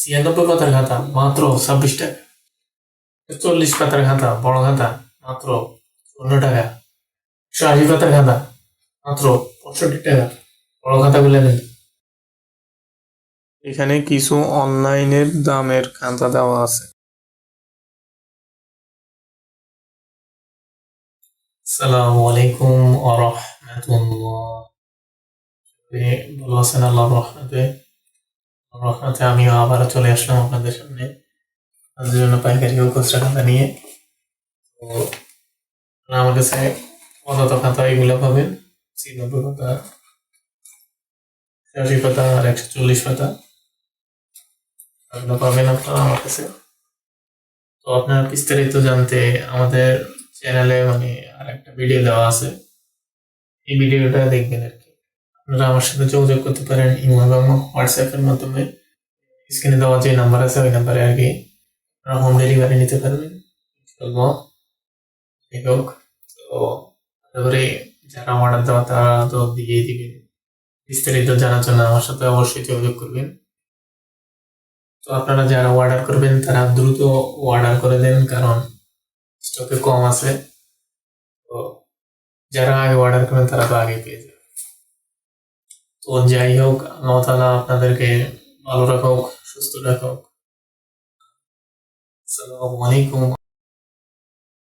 ছিয়ানব্বই পাতার খাতা মাত্র ছাব্বিশ টাকা। চল্লিশ পাতার খাতা বড় খাতা মাত্র চুয়ান্ন টাকা। একশো আশি পাতার খাতা মাত্র পঁয়ষট্টি টাকা। বড় খাতা খাতাগুলো নেন এখানে কিছু অনলাইনের দামের খাতা দেওয়া আছে। আসসালামু আলাইকুম ওয়া রাহমাতুল্লাহ। ভালো আছেন আল্লাহর রহমতে? রহমতে আমিও আবার চলে আসলাম আপনাদের সামনে। আপনাদের জন্য পাইকারি ও খুচরা খাতা নিয়ে। তো আমার কাছে পদার্থ খাতা এগুলো পাবেন। ছিয়ানব্বই পাতা আশি পাতা আর একশো চল্লিশ পাতা। এগুলো পাবেন আপনারা আমার কাছে। তো আপনার বিস্তারিত জানতে আমাদের চ্যানেলে মানে আর একটা ভিডিও দেওয়া আছে। এই ভিডিওটা দেখবেন আর আপনারা আমার সাথে যোগাযোগ করতে পারেন ইমো এবং হোয়াটসঅ্যাপের মাধ্যমে। স্ক্রিনে দেওয়া যে নাম্বার আছে, ওই নাম্বারে কি আপনারা হোম ডেলিভারি নিতে পারবেন। যাই হোক, তো তারপরে যারা অর্ডার দেওয়া, তারা তো দিয়েই দিবেন বিস্তারিত জানার জন্য আমার সাথে অবশ্যই যোগাযোগ করবেন। তো আপনারা যারা অর্ডার করবেন, তারা দ্রুত অর্ডার করে দেন, কারণ স্টকে কম আছে। তো যারা আগে অর্ডার করবেন, তারা তো আগে পেয়ে যাবে। তো যাই হোক আল্লাহ তালা আপনাদেরকে ভালো রাখুক সুস্থ রাখুক। আসসালামু আলাইকুম।